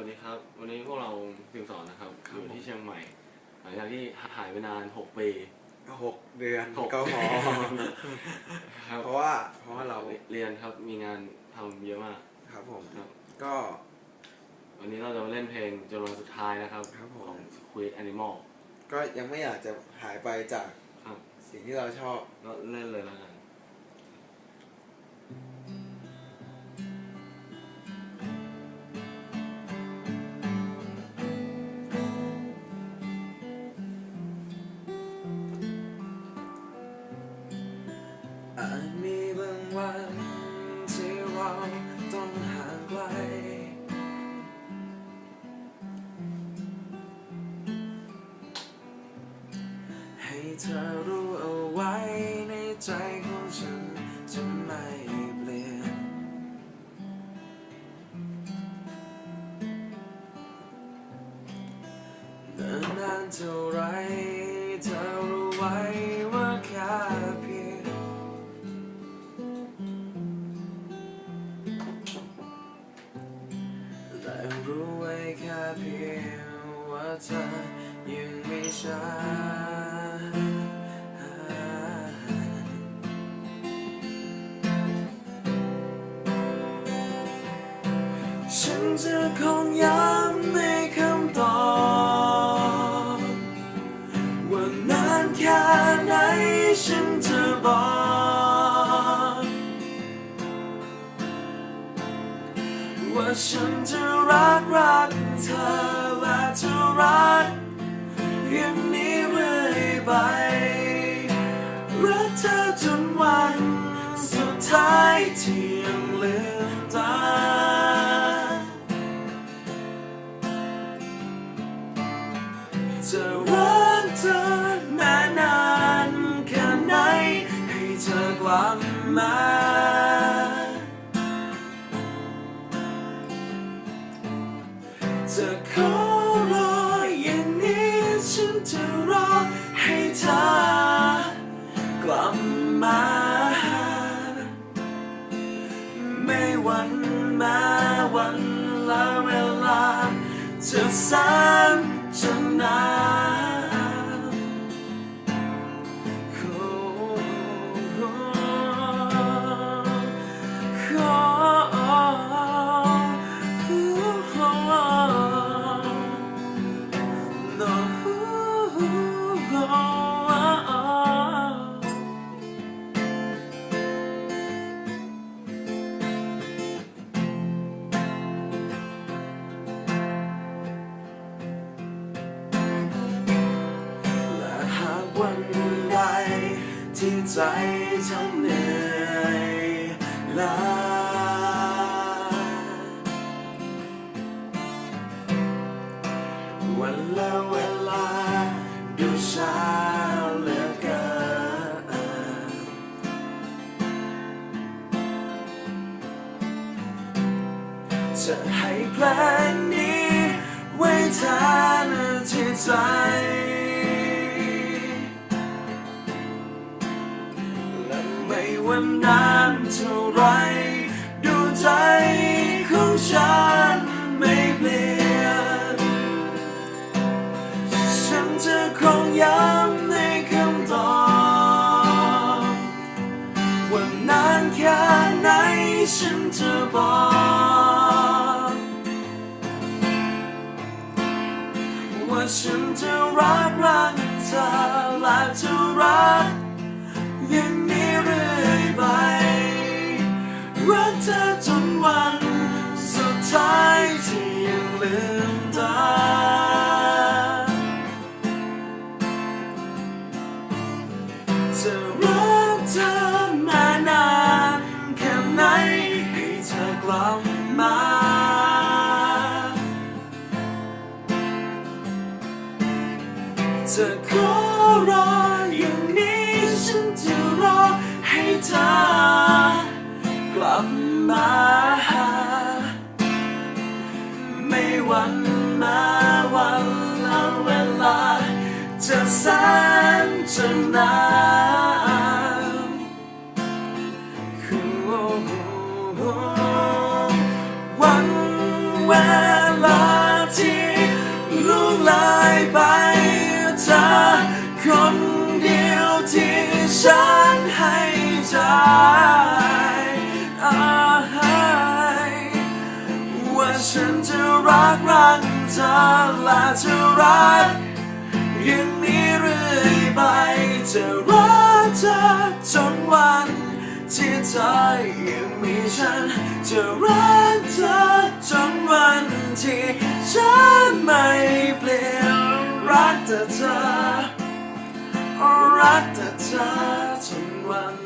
วัสดีครับ วันนี้พวกเราพิมพ์สอนนะครับครัอบ ยู่ที่ผมเชียงใหม่ หลังจากที่หายไปนาน6ปี หกเดือนหก ก็พอครับเพราะว่าเพราะว่าเราเรียนครับมีงานทำเยอะมากครับผมครับ ก็ วันนี้เราจะมาเล่นเพลงจนวันสุดท้ายนะครับครับผม ของ Squid Animal ก็ยังไม่อยากจะหายไปจากครับสิ่งที่เราชอบก็เล่นเลยแล้วกัน เธอรู้เอาไว้ในใจของฉันจะไม่เปลี่ยน เดินนานเท่าไรเธอรู้ไว้ว่าแค่เพียงแต่รู้ไว้แค่เพียงว่าเธอยังไม่ใช่ ฉันจะคงย้ำในคำตอบว่านานแค่ไหนฉันจะบอกว่าฉันจะรักรักเธอและจะรักอย่างนี้เรื่อยไป รักเธอจนวันสุดท้ายที่ จะรักเธอแม้นานแค่ไหน ให้เธอกลับมา จะขอรออย่างนี้ฉันจะรอให้เธอกลับมา ไม่วันแม้วันและเวลาจะสั้นะ ที่ใจฉันเหนื่อยล้าวันละเวลาดูช้าเหลือเกินจะให้เพลงนี้ไว้แทนที่ใจ ม่ว่านานเท่าไรดวงใจของฉันไม่เปลี่ยน ฉันจะคงย้ำในคำตอบว่านานแค่ไหนฉันจะบอกว่าฉันจะรักรักเธอและจะรัก รักเธอจนวันสุดท้ายที่ยังลืมตา จะรักเธอมานานแค่ไหนให้เธอกลับมาจะขอรออย่างนี้ฉันจะรอให้เธอ กลับมาไม่วันมาวันละเวลา จะสั้นจะนานคือวันเวลาที่ล่วงเลยไปเธอคนเดียวที่ฉัน รักรักเธอและจะรักอย่างนี้เรื่อยไปจะรักเธอจนวันที่เธอยังมีฉันจะรักเธอจนวันที่ฉันไม่เปลี่ยนรักแต่เธอรักแต่เธอจนวัน